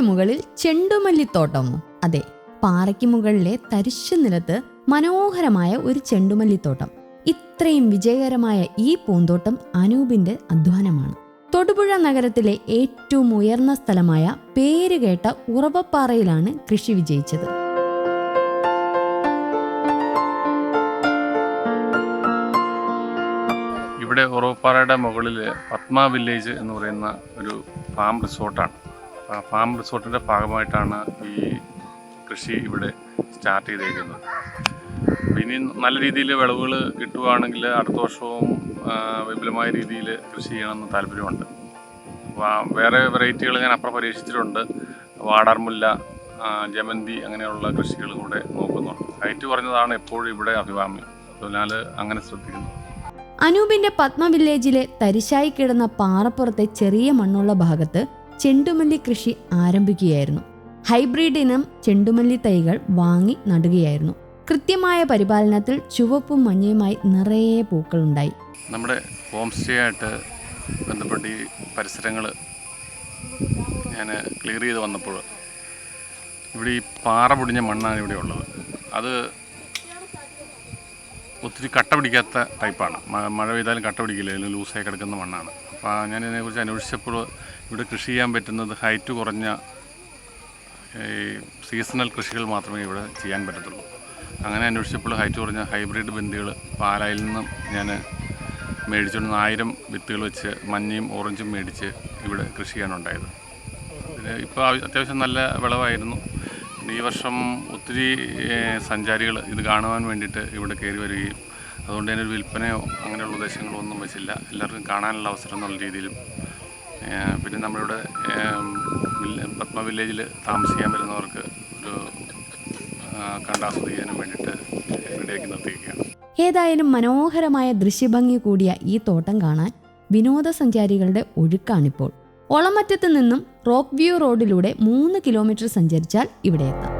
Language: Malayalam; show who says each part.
Speaker 1: മുകളിൽ ചെണ്ടുമല്ലിത്തോട്ടമോ അതെ പാറയ്ക്ക് മുകളിലെ തരിശു നിലത്ത് മനോഹരമായ ഒരു ചെണ്ടുമല്ലിത്തോട്ടം. ഇത്രയും വിജയകരമായ ഈ പൂന്തോട്ടം അനൂപിന്റെ അധ്വാനമാണ്. തൊടുപുഴ നഗരത്തിലെ ഏറ്റവും ഉയർന്ന സ്ഥലമായ പേരുകേട്ട ഉറവപ്പാറയിലാണ് കൃഷി വിജയിച്ചത്.
Speaker 2: ഇവിടെ ഉറവപ്പാറയുടെ മുകളിൽ പത്മ വില്ലേജ് എന്ന് പറയുന്ന ഒരു ഫാം റിസോർട്ടാണ്. ഫാം റിസോർട്ടിന്റെ ഭാഗമായിട്ടാണ് ഈ കൃഷി ഇവിടെ സ്റ്റാർട്ട് ചെയ്തേക്കുന്നത് ഇനി നല്ല രീതിയിൽ വിളവുകൾ കിട്ടുകയാണെങ്കിൽ അടുത്ത വർഷവും വിപുലമായ രീതിയിൽ കൃഷി ചെയ്യണമെന്ന് താല്പര്യമുണ്ട്. വേറെ വെറൈറ്റികൾ ഞാൻ അപ്പുറം പരീക്ഷിച്ചിട്ടുണ്ട്. വാടാർമുല്ല ജമന്തി അങ്ങനെയുള്ള കൃഷികൾ കൂടെ നോക്കുന്നുണ്ട്. ഹൈറ്റ് കുറഞ്ഞതാണ് എപ്പോഴും ഇവിടെ അഭികാമ്യം അതിനാൽ അങ്ങനെ ശ്രദ്ധിക്കുന്നു.
Speaker 1: അനൂപിന്റെ പത്മ വില്ലേജിലെ തരിശായി കിടന്ന പാറപ്പുറത്തെ ചെറിയ മണ്ണുള്ള ഭാഗത്ത് ചെണ്ടുമല്ലി കൃഷി ആരംഭിക്കുകയായിരുന്നു. ഹൈബ്രിഡ് ഇനം ചെണ്ടുമല്ലി തൈകൾ വാങ്ങി നടുകയായിരുന്നു. കൃത്യമായ പരിപാലനത്തിൽ ചുവപ്പും മഞ്ഞയുമായി നിറയെ പൂക്കളുണ്ടായി.
Speaker 2: നമ്മുടെ ഹോം സ്റ്റേ ആയിട്ട് ബന്ധപ്പെട്ട് ഈ പരിസരങ്ങൾ ഞാൻ ക്ലിയർ ചെയ്ത് വന്നപ്പോൾ ഇവിടെ ഈ പാറ പൊടിഞ്ഞ മണ്ണാണ് ഇവിടെ ഉള്ളത്. അത് ഒത്തിരി കട്ട പിടിക്കാത്ത ടൈപ്പാണ്. മഴ പെയ്താലും കട്ട പിടിക്കില്ല അല്ലെങ്കിൽ ലൂസായി കിടക്കുന്ന മണ്ണാണ്. അപ്പോൾ ഞാൻ ഇതിനെക്കുറിച്ച് അന്വേഷിച്ചപ്പോൾ ഇവിടെ കൃഷി ചെയ്യാൻ പറ്റുന്നത് ഹൈറ്റ് കുറഞ്ഞ ഈ സീസണൽ കൃഷികൾ മാത്രമേ ഇവിടെ ചെയ്യാൻ പറ്റത്തുള്ളൂ. അങ്ങനെ അന്വേഷിച്ചപ്പോൾ ഹൈറ്റ് കുറഞ്ഞ ഹൈബ്രിഡ് ബന്ദികൾ പാലായിൽ നിന്നും ഞാൻ മേടിച്ചുകൊണ്ട് ആയിരം വിത്തുകൾ വെച്ച് മഞ്ഞയും ഓറഞ്ചും മേടിച്ച് ഇവിടെ കൃഷി ചെയ്യാനുണ്ടായത്. ഇപ്പോൾ അത്യാവശ്യം നല്ല വിളവായിരുന്നു. ഈ വർഷം ഒത്തിരി സഞ്ചാരികൾ ഇത് കാണുവാൻ വേണ്ടിയിട്ട് ഇവിടെ കയറി വരികയും അതുകൊണ്ട് തന്നെ ഒരു വിൽപ്പനയോ അങ്ങനെയുള്ള ഉദ്ദേശങ്ങളോ ഒന്നും വെച്ചില്ല. എല്ലാവർക്കും കാണാനുള്ള അവസരം എന്നുള്ള രീതിയിലും പിന്നെ നമ്മളിവിടെ പത്മ വില്ലേജിൽ താമസിക്കാൻ വരുന്നവർക്ക് ഒരു കണ്ടാസ്വദിക്കാനും വേണ്ടിയിട്ട് റെഡിയാക്കി നിർത്തിയിരിക്കുകയാണ്.
Speaker 1: ഏതായാലും മനോഹരമായ ദൃശ്യഭംഗി കൂടിയ ഈ തോട്ടം കാണാൻ വിനോദസഞ്ചാരികളുടെ ഒഴുക്കാണിപ്പോൾ. ഒളമറ്റത്ത് നിന്നും റോക്ക് വ്യൂ റോഡിലൂടെ മൂന്ന് കിലോമീറ്റർ സഞ്ചരിച്ചാൽ ഇവിടെ എത്താം.